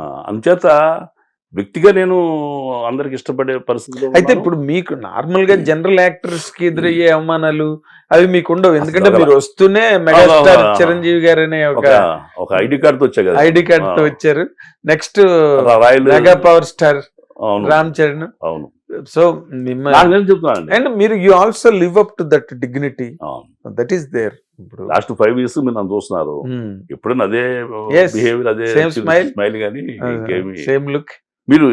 అందుచేత వ్యక్తిగా నేను అందరికి ఇష్టపడే పరిస్థితిలో అయితే. ఇప్పుడు మీకు నార్మల్గా జనరల్ యాక్టర్స్కి ఎదురయ్యే అవమానాలు అవి మీకు ఉండవు. ఎందుకంటే మీరు వస్తూనే మెగాస్టార్. చిరంజీవి గారు అనే ఒక ఒక ఐడి కార్డుతో వచ్చా కదా? ఐడి కార్డ్తో. వచ్చారు. నెక్స్ట్ మెగా పవర్ స్టార్ అవును. రామ్ చరణ్. అవును. సో మిమ్మల్ని నాకు నేను చెప్తున్నానండి. అండ్ మీరు you also live up to that dignity that is there ఇప్పుడు లాస్ట్ ఫైవ్ ఇయర్స్ మీరు నన్ను చూస్తున్నారు. Hmm. ఎప్పుడైనా అదే. బిహేవియర్ అదే Same smile. స్మైల్ కానీ సేమ్ లుక్ మీరు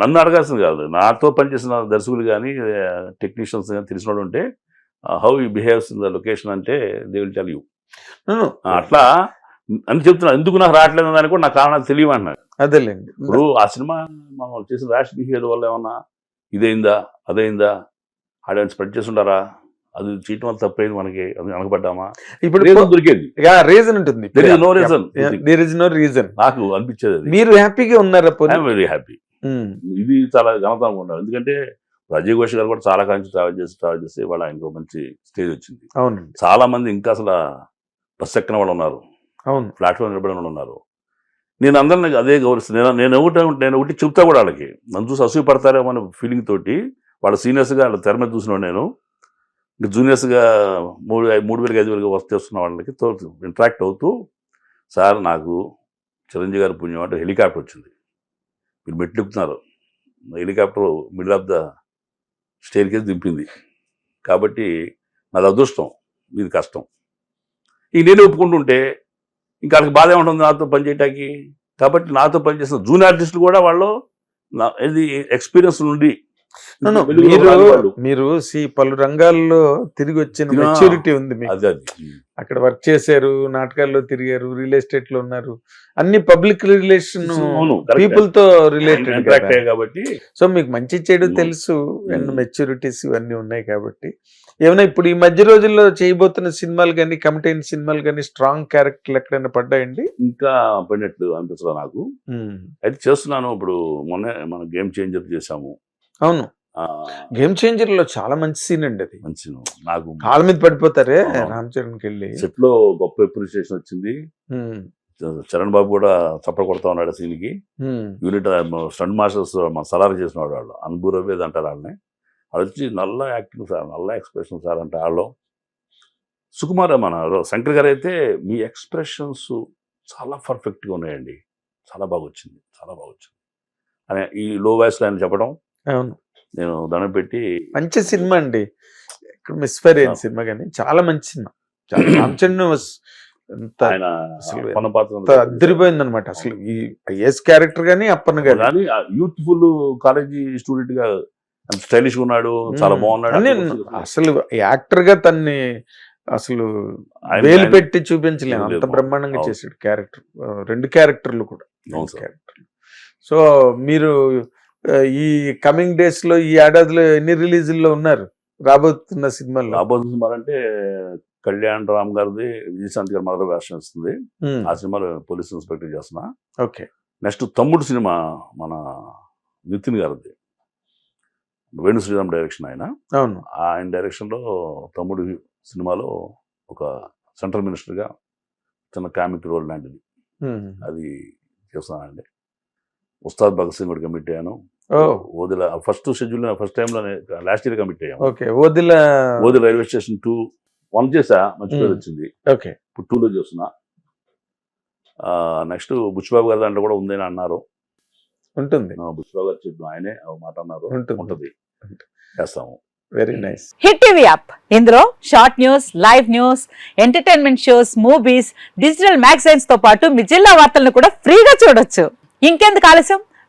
నన్ను అడగాల్సింది కాదు. నాతో పనిచేసిన దర్శకులు కానీ టెక్నీషియన్స్ కానీ తెలిసిన ఉంటే how you behaves in the location అంటే దే విల్ టెల్ యూ అట్లా అని చెప్తున్నా ఎందుకు నాకు రావట్లేదు అని కూడా నాకు కారణాలు తెలియవు అంటున్నారు అదేలేండి. ఇప్పుడు ఆ సినిమా మనం చేసిన ర్యాష్ బిహేవియర్ వల్ల ఏమన్నా ఇదైందా? అదైందా? ఆడ స్ప్రెడ్ చేసి ఉండారా అది చీటం వల్ల తప్పైంది మనకి? అది వెనకబడ్డామా? ఇప్పుడు రీజన్ దొరికేది. రీజన్ ఉంటుంది. No reason. There is no reason నాకు అనిపించేది మీరు హ్యాపీగా ఉన్నారా వెరీ హ్యాపీ. ఇది చాలా ఘనత అనుకుంటాను ఎందుకంటే అజయ్ ఘోష్ గారు కూడా చాలా కాలం ట్రావెల్ చేసి ట్రావెల్ చేసి వాళ్ళ ఆయనకు మంచి స్టేజ్ వచ్చింది. అవునండి. చాలా మంది ఇంకా అసలు బస్ ఎక్కిన వాళ్ళు ఉన్నారు. అవును. ప్లాట్ఫామ్ నిలబడిన వాళ్ళు ఉన్నారు. నేను అందరిని అదే గౌరవిస్తాను నేను నేను ఒకటి నేను ఒకటి చెప్తా కూడా వాళ్ళకి. నన్ను చూసి అసూయ పడతారేమో అనే ఫీలింగ్ తోటి వాళ్ళ సీనియర్స్గా వాళ్ళ తెర మీద చూసినాడు నేను. ఇంకా జూనియర్స్గా మూడు మూడు వేలకి ఐదు వేలుగా వర్క్ చేస్తున్న వాళ్ళకి తో ఇంట్రాక్ట్ అవుతూ సార్ నాకు చిరంజీవి గారి పుణ్యం అంటే హెలికాప్టర్ వచ్చింది. మీరు మెట్లు helicopter middle of the staircase దింపింది. కాబట్టి నాది అదృష్టం. మీది కష్టం. ఈ నేను ఒప్పుకుంటుంటే ఇంకా వాళ్ళకి బాధ ఉంటుంది నాతో పనిచేయటానికి కాబట్టి నాతో పనిచేసిన జూనియర్ ఆర్టిస్టులు కూడా వాళ్ళు నా ఇది ఎక్స్పీరియన్స్ నుండి మీరు సి పలు రంగాల్లో తిరిగి వచ్చిన మెచ్యూరిటీ ఉంది మీకు. అది అది. అక్కడ వర్క్ చేశారు నాటకాల్లో తిరిగారు రియల్ ఎస్టేట్లో ఉన్నారు. అన్ని పబ్లిక్ రిలేషన్. పీపుల్తో రిలేటెడ్ కాబట్టి. సో మీకు మంచి చెడు. తెలుసు అండ్. మెచ్యూరిటీస్ ఇవన్నీ ఉన్నాయి కాబట్టి. ఏమైనా ఇప్పుడు ఈ మధ్య రోజుల్లో చేయబోతున్న సినిమాలు కానీ కమిట్ అయిన సినిమాలు కానీ స్ట్రాంగ్ క్యారెక్టర్లు ఎక్కడైనా పడ్డాయండి? ఇంకా పడినట్టు అనిపించదు నాకు? అయితే చేస్తున్నాను ఇప్పుడు మొన్న మన గేమ్ చేంజర్ చేశాము. అవును. గేమ్ చేంజర్లో చాలా మంచి సీన్ అండి అది. మంచి నాకు కాళ్ళ మీద పడిపోతారే. రామ్ చరణ్కి వెళ్ళి సెట్లో గొప్ప అప్రిసియేషన్ వచ్చింది. చరణ్ బాబు కూడా చప్ప కొడతా ఉన్నాడు సీన్కి. యూనిట్ స్టంట్ మాస్టర్స్ మన సలార్ చేసిన వాడు వాళ్ళు అనుభూరవేది అంటారు వాళ్ళని. వాళ్ళు వచ్చి నల్ల యాక్టింగ్ సార్ నల్ల ఎక్స్ప్రెషన్ సార్ అంటే వాళ్ళు. సుకుమార్ మన శంకర్ గారు అయితే మీ ఎక్స్ప్రెషన్స్ చాలా పర్ఫెక్ట్గా ఉన్నాయండి. చాలా బాగా వచ్చింది. చాలా బాగా వచ్చింది. అని ఈ లో వాయిస్లో ఆయన చెప్పడం అవును. నేను దండం పెట్టి మంచి సినిమా అండి. ఇక్కడ మిస్ఫైర్ అయిన. సినిమా కానీ చాలా మంచి సినిమా. చాలా రామ్ చరణ్ was ఎంత ఆయన అసలు పన్న పాత్ర ఎంత అద్దరిపోయింది అనమాట అసలు ఈ ఐఎస్ క్యారెక్టర్ గానీ అప్పన్న గాని యూత్ఫుల్ కాలేజీ స్టూడెంట్గా స్టైలిష్ ఉన్నాడు చాలా. బాగున్నాడు. అసలు యాక్టర్గా తన్ని అసలు వేలు పెట్టి చూపించలేము అంత. బ్రహ్మాండంగా. చేసాడు క్యారెక్టర్. రెండు క్యారెక్టర్లు కూడా. క్యారెక్టర్లు. సో మీరు ఈ కమింగ్ డేస్లో ఈ ఏడాదిలో ఎన్ని రిలీజుల్లో ఉన్నారు? రాబోతున్న సినిమాల్లో. రాబోతున్న సినిమా అంటే కళ్యాణ్ రామ్ గారిది విజయశాంతి గారి మదర్ వేషన్ వస్తుంది. ఉమ్, ఆ సినిమాలో పోలీస్ ఇన్స్పెక్టర్ చేస్తున్నా. ఓకే. నెక్స్ట్ తమ్ముడు సినిమా మన నితిన్ గారిది. వేణు శ్రీరామ్ డైరెక్షన్ ఆయన. అవును. ఆయన డైరెక్షన్లో తమ్ముడు సినిమాలో ఒక సెంట్రల్ మినిస్టర్గా చిన్న కామిక్ రోల్ లాంటిది. అది చేస్తున్నానండి ఉస్తాద్ భగత్ సింగ్ కూడా కమిట్ అయ్యాను. ఓదిల ఫస్ట్ షెడ్యూల్ ఫస్ట్ టైంలోనే లాస్ట్ ఇయర్ కమిట్ అయ్యాము. Okay వదిల Odela railway station two one చేసా మంచి పేరు. వచ్చింది. ఓకే. ఇప్పుడు టూలో చేస్తున్నా. నెక్స్ట్ బుచ్చిబాబు గారి దాంట్లో కూడా ఉందని అన్నారు. ఉంటుంది. ఆ, బుచ్చిబాబు గారు చెప్పిన ఆయనే మాట అన్నారు. ఉంటుంది. ఉంటది. చేస్తాము. Very nice Hit TV app. ఇందులో short news live news entertainment shows movies digital మ్యాగజైన్స్తో పాటు మీ జిల్లా వార్తలను కూడా ఫ్రీగా చూడొచ్చు. ఇంకెందుకు ఆలస్యం?